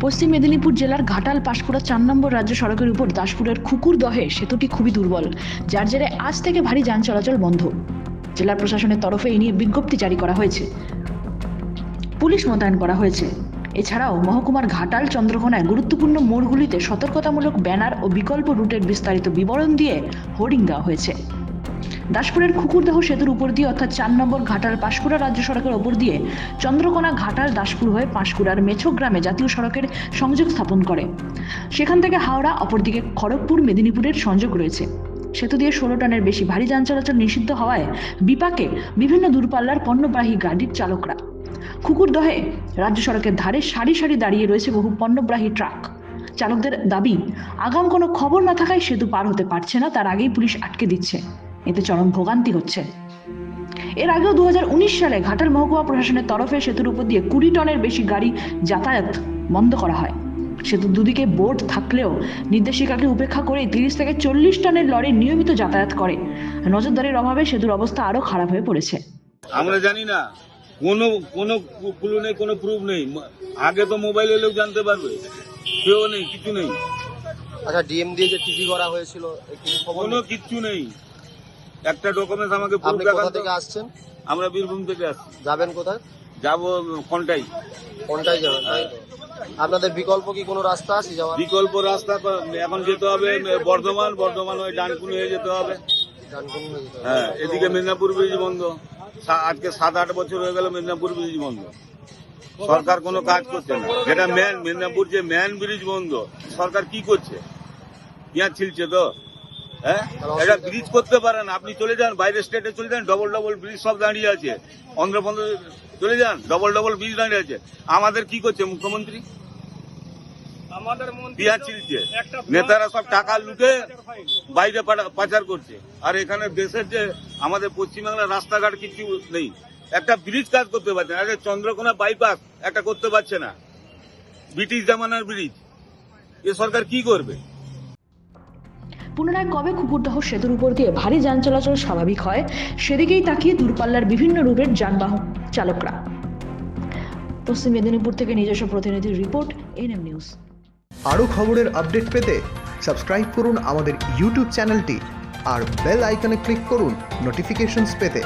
পশ্চিম মেদিনীপুর জেলার ঘাটাল পাঁশকুড়া চার নম্বর রাজ্য সড়কের উপর দাসপুরের খুকুর দহে সেতুটি খুবই দুর্বল? যার জেরে আজ থেকে ভারী যান চলাচল বন্ধ। জেলা প্রশাসনের তরফে এই নিয়ে বিজ্ঞপ্তি জারি করা হয়েছে। পুলিশ মোতায়েন করা হয়েছে। এছাড়াও মহকুমার ঘাটাল চন্দ্রকোনায় গুরুত্বপূর্ণ মোড়গুলিতে সতর্কতামূলক ব্যানার ও বিকল্প রুটের বিস্তারিত বিবরণ দিয়ে হোর্ডিং দেওয়া হয়েছে। দাসপুরের খুকুরদহ সেতুর উপর দিয়ে অর্থাৎ চার নম্বর ঘাটাল পাঁশকুড়া রাজ্য সড়কের ওপর দিয়ে চন্দ্রকোনা ঘাটাল দাসপুর হয়ে পাঁশকুড়ার মেছো গ্রামে জাতীয় সড়কের সংযোগ স্থাপন করে। সেখান থেকে হাওড়া, অপরদিকে খড়গপুর, মেদিনীপুরের সংযোগ রয়েছে। সেতু দিয়ে ষোলো টনের বেশি ভারী যান চলাচল নিষিদ্ধ হওয়ায় বিপাকে বিভিন্ন দূরপাল্লার পণ্যবাহী গাড়ির চালকরা। খুকুরদহে রাজ্য সড়কের ধারে সারি সারি দাঁড়িয়ে রয়েছে বহু পণ্যবাহী ট্রাক। চালকদের দাবি, আগাম কোনো খবর না থাকায় সেতু পার হতে পারছে না, তার আগেই পুলিশ আটকে দিচ্ছে। এতে চরম ভোগান্তি হচ্ছে। এর আগেও দুহাজার উনিশ সালে ঘাটাল মহকুমা প্রশাসনের তরফে সেতুর উপর দিয়ে কুড়ি টনের বেশি গাড়ি যাতায়াত বন্ধ করা হয়। সেতুর দুদিকে বোর্ড থাকলেও নির্দেশিকাকে উপেক্ষা করে তিরিশ থেকে চল্লিশ টনের লরি নিয়মিত যাতায়াত করে। নজরদারির অভাবে সেতুর অবস্থা আরও খারাপ হয়ে পড়েছে। আমরা জানি না। কোনো কোনো ক্লু নেই কোনো প্রুফ নেই। আগে তো মোবাইলে লোক জানতে পারবে। কেউ নেই কিছু নেই। আচ্ছা ডিএম দিয়ে যে টিভি করা হয়েছিল কোনো? কিচ্ছু নেই। একটা ডকুমেন্টস আমাকে আপনি কোথা থেকে আসছেন? আমরা বীরভূম থেকে আসছি। যাবেন কোথায়? যাব কোনটাই কোনটায় যাবেন আপনাদের বিকল্প কি কোনো রাস্তা আছে যাওয়ার? বিকল্প রাস্তা এখন যেতে হবে বর্ধমান বর্ধমান ওই ডানকুনি হয়ে যেতে হবে। ডানকুনি হয়ে যেতে হবে। হ্যাঁ এদিকে মেদিনীপুর ব্রিজ বন্ধ। আজকে সাত আট বছর হয়ে গেল মেদিনীপুর ব্রিজ বন্ধ। সরকার কোনো কাজ করছে না। যেটা ম্যান মেদিনীপুর যে ম্যান ব্রিজ বন্ধ সরকার কি করছে? পেঁয়াজ ছিলছে তো? হ্যাঁ? এটা ব্রিজ করতে পারেন আপনি চলে যান বাইরের স্টেটে চলে যান ডবল ডবল ব্রিজ সব দাঁড়িয়ে আছে। অন্ধ্রপ্রদেশ চলে যান ডবল ডবল ব্রিজ দাঁড়িয়ে আছে। আমাদের কি করছে মুখ্যমন্ত্রী? নেতারা সব টাকা লুটে বাইরে পাচার করছে। আর এখানে দেশের যে আমাদের পশ্চিমবাংলার রাস্তাঘাট কিছু নেই। একটা ব্রিজ কাজ করতে পারছে না। আরে চন্দ্রকোনা বাইপাস একটা করতে পারছে না। ব্রিটিশ জামানার ব্রিজ এ সরকার কি করবে? পুনরায় কবে কুকুরদহ সেতুর উপর দিয়ে ভারী যান চলাচল স্বাভাবিক হয়, সেদিকেই তাকিয়ে দূরপাল্লার বিভিন্ন রুটের যানবাহন চালকরা। পশ্চিম মেদিনীপুর থেকে নিজস্ব প্রতিনিধির রিপোর্ট, এনএম নিউজ। আরও খবরের আপডেট পেতে সাবস্ক্রাইব করুন আমাদের ইউটিউব চ্যানেলটি আর বেল আইকনে ক্লিক করুন নোটিফিকেশনস পেতে।